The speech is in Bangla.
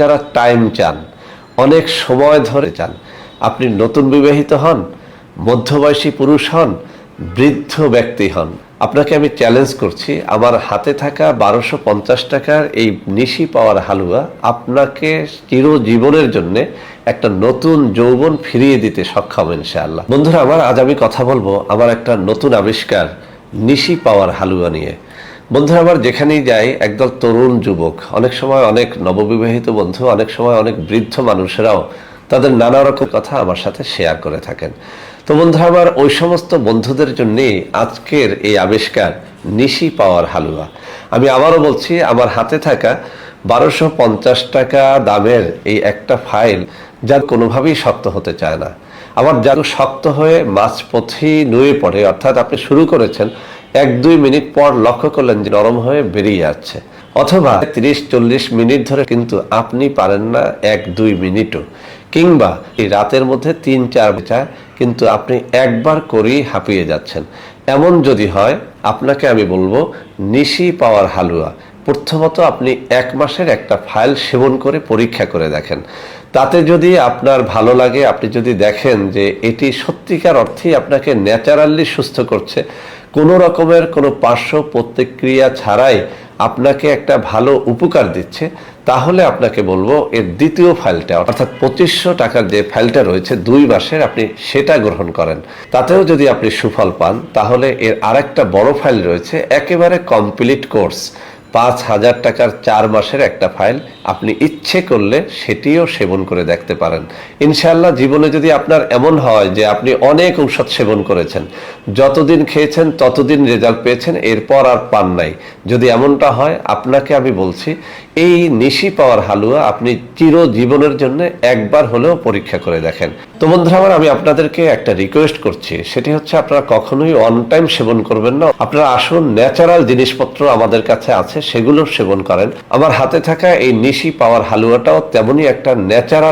যারা টাইম চান, অনেক সময় ধরে চান, আপনি নতুন বিবাহিত হন, মধ্যবয়সী পুরুষ হন, বৃদ্ধ ব্যক্তি হন, আপনাকে আমি চ্যালেঞ্জ করছি, আমার হাতে থাকা বারোশো পঞ্চাশ টাকার এই নিশি পাওয়ার হালুয়া আপনাকে চিরজীবনের জন্য একটা নতুন যৌবন ফিরিয়ে দিতে সক্ষম ইনশাআল্লাহ। বন্ধুরা, আমার আজ আমি কথা বলব আমার একটা নতুন আবিষ্কার, নিশি পাওয়ার হালুয়া নিয়ে। বন্ধুরা আমার যেখানেই যাই, একদল তরুণ যুবক, অনেক সময় অনেক নববিবাহিত বন্ধু, অনেক সময় অনেক বৃদ্ধ মানুষেরাও তাদের নানা রকম কথা আমার সাথে শেয়ার করে থাকেন। তো বন্ধুরা আমার ওই সমস্ত বন্ধুদের জন্যেই আজকের এই আবিষ্কার নিশি পাওয়ার হালুয়া। আমি আবারও বলছি, আমার হাতে থাকা বারোশো পঞ্চাশ টাকা দামের এই একটা ফাইল যা কোনোভাবেই শক্ত হতে চায় না। আবার যা শক্ত হয়ে মাঝপথেই নুয়ে পড়ে, অর্থাৎ আপনি শুরু করেছেন এক দুই মিনিট পর লক্ষ্য করলেন যে নরম হয়ে বেরিয়ে যাচ্ছে। অথবা তিরিশ, চল্লিশ মিনিট ধরে কিন্তু আপনি পারেন না এক দুই মিনিটও। কিংবা এই রাতের মধ্যে তিন চার চায় কিন্তু আপনি একবার করেই হাঁপিয়ে যাচ্ছেন। এমন যদি হয়, আপনাকে আমি বলব, নিশি পাওয়ার হালুয়া। প্রথমত আপনি এক মাসের একটা ফাইল সেবন করে পরীক্ষা করে দেখেন। তাতে যদি আপনার ভালো লাগে, আপনি যদি দেখেন যে এটি সত্যিকার অর্থেই আপনাকে ন্যাচারালি সুস্থ করছে, কোনো রকমের কোনো পার্শ্ব প্রতিক্রিয়া ছাড়াই আপনাকে একটা ভালো উপকার দিচ্ছে, তাহলে আপনাকে বলব এর দ্বিতীয় ফাইলটা অর্থাৎ পঁচিশশো টাকার যে ফাইলটা রয়েছে, দুই মাসের আপনি সেটা গ্রহণ করেন। তাতেও যদি আপনি সুফল পান, তাহলে এর আরেকটা বড় ফাইল রয়েছে, একেবারে কমপ্লিট কোর্স পাঁচ হাজার টাকার চার মাসের একটা ফাইল আপনি ইচ্ছে করলে সেটিও সেবন করে দেখতে পারেন। ইনশাআল্লাহ জীবনে যদি আপনার এমন হয় যে আপনি অনেক ঔষধ সেবন করেছেন, যতদিন খেয়েছেন ততদিন রেজাল্ট পেয়েছেন, এরপর আর পান নাই। যদি এমনটা হয়, আপনাকে আমি বলছি, এই নিশি পাওয়ার হালুয়া আপনি চিরজীবনের জন্য একবার হলেও পরীক্ষা করে দেখেন। তো বন্ধুরা আমার, আমি আপনাদেরকে একটা রিকোয়েস্ট করছি। সেটি হচ্ছে আপনারা কখনোই অন টাইম সেবন করবেন না। আপনারা আসুন ন্যাচারাল জিনিসপত্র আমাদের কাছে আছে, সেগুলো সেবন করেন। আমার হাতে থাকা এই নিশি পাওয়ার হালুয়াটাও তেমনই একটা ন্যাচারাল